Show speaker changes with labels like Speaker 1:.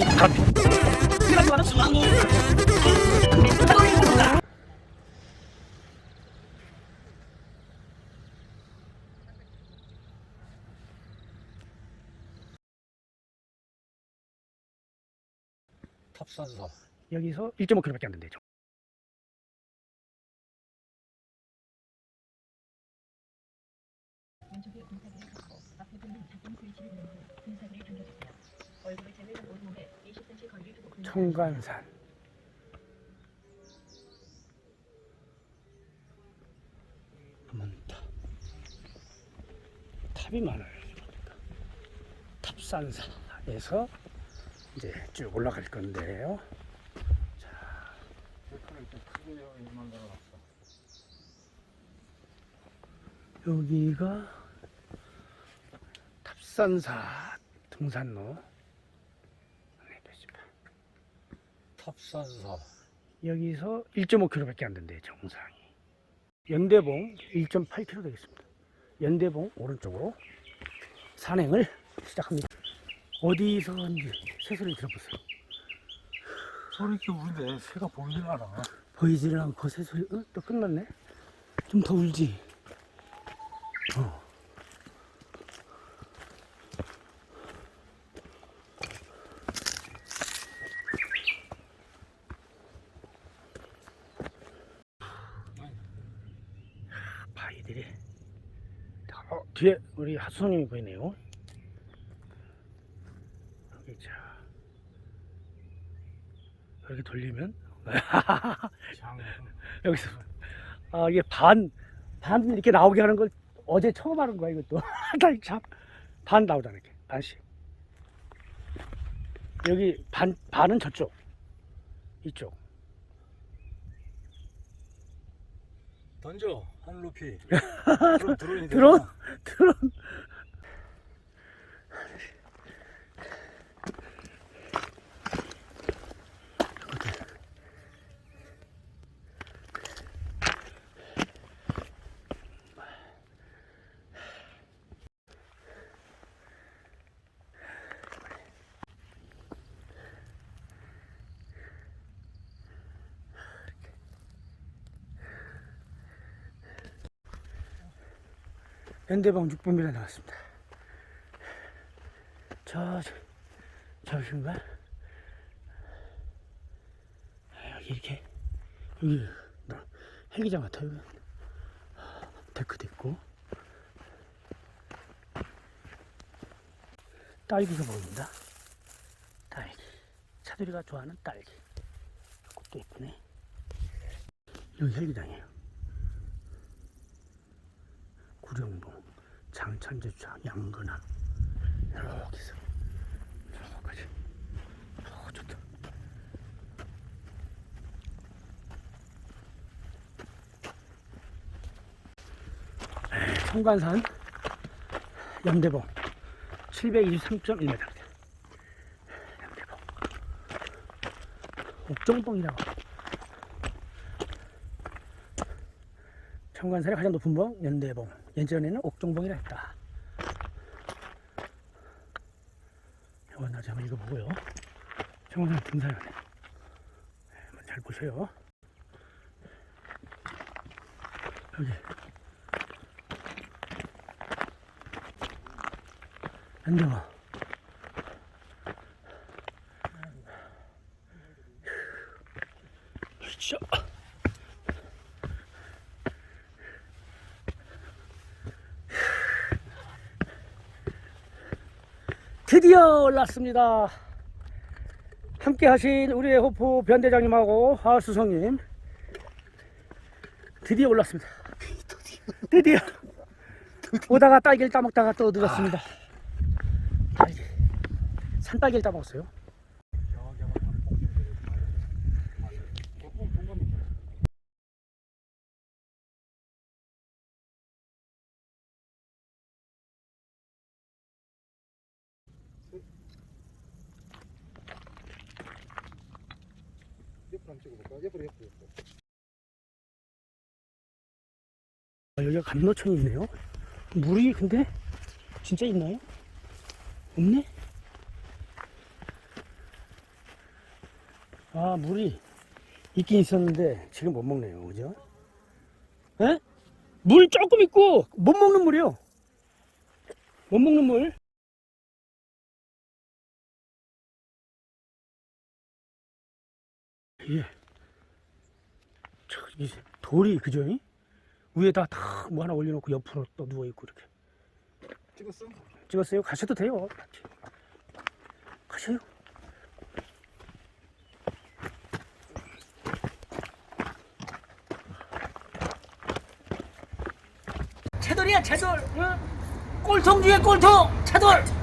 Speaker 1: 가랍니다.
Speaker 2: 탑산사
Speaker 1: 여기서 1.5km밖에 안 된대죠.
Speaker 3: 왼쪽에 분사기를 갖고 앞에 붙는 작은 누른 후 분사기를 당겨주세
Speaker 1: 청관산. 많다. 탑이 많아요. 보니까. 탑산사에서 이제 쭉 올라갈 건데요.
Speaker 2: 만들어놨어
Speaker 1: 여기가 탑산사 등산로. 네, 표지판.
Speaker 2: 탑산사
Speaker 1: 여기서 1.5km밖에 안 된대요, 정상이. 연대봉 1.8km 되겠습니다. 연대봉 오른쪽으로 산행을 시작합니다. 어디서인지 새소리 들어보세요.
Speaker 2: 소리 이렇게 우는데 새가 보이질 않아
Speaker 1: 보이지를 않고 새소리, 어? 또 끝났네? 좀 더 울지? 어. 바위들이. 어, 뒤에 우리 하수님이 보이네요. 여기 자. 이렇게 돌리면?
Speaker 2: 장
Speaker 1: 여기서. 아 이게 반 반 이렇게 나오게 하는 걸 어제 처음 하는 거야 이것도. 참반 나오잖아 이렇게. 반씩. 여기 반 반은 저쪽. 이쪽.
Speaker 2: 던져 하늘 높이 드론이
Speaker 1: 드론?
Speaker 2: 되잖아.
Speaker 1: 드론 그런 연대방 6번비가 나왔습니다. 저, 저, 저신가? 아, 여기 이렇게, 여기, 나 헬기장 같아요. 데크도 있고. 딸기가 보입니다. 딸기. 차들이가 좋아하는 딸기. 꽃도 예쁘네. 여기 헬기장이에요. 장천제주장, 양근항 여기서 저까지. 어 좋다. 에, 청관산 염대봉 723.1m 염대봉. 옥정봉이라고. 청관산의 가장 높은 봉 연대봉 예전에는 옥정봉이라 했다. 이거 나중에 한번 읽어보고요. 청관산 등산하네. 한번 잘 보세요. 여기. 그렇죠 드디어 올랐습니다. 함께 하신 우리의 호프 변대장님하고 하수성님 드디어 올랐습니다. 드디어 오다가 딸기를 따먹다가 또 늦었습니다. 딸기 산딸기를 따먹었어요. 아, 여기가 감로천이 있네요. 물이 근데 진짜 있나요? 없네? 아, 물이 있긴 있었는데 지금 못 먹네요. 그죠? 에? 물 조금 있고 못 먹는 물이요. 못 먹는 물. 예. 저기 돌이 그죠? 이? 위에다 다뭐 하나 올려놓고 옆으로 또 누워 있고 이렇게
Speaker 2: 찍었어?
Speaker 1: 찍었어요. 가셔도 돼요. 가셔요. 채돌이야 채돌. 응? 꼴통 중에 꼴통 채돌.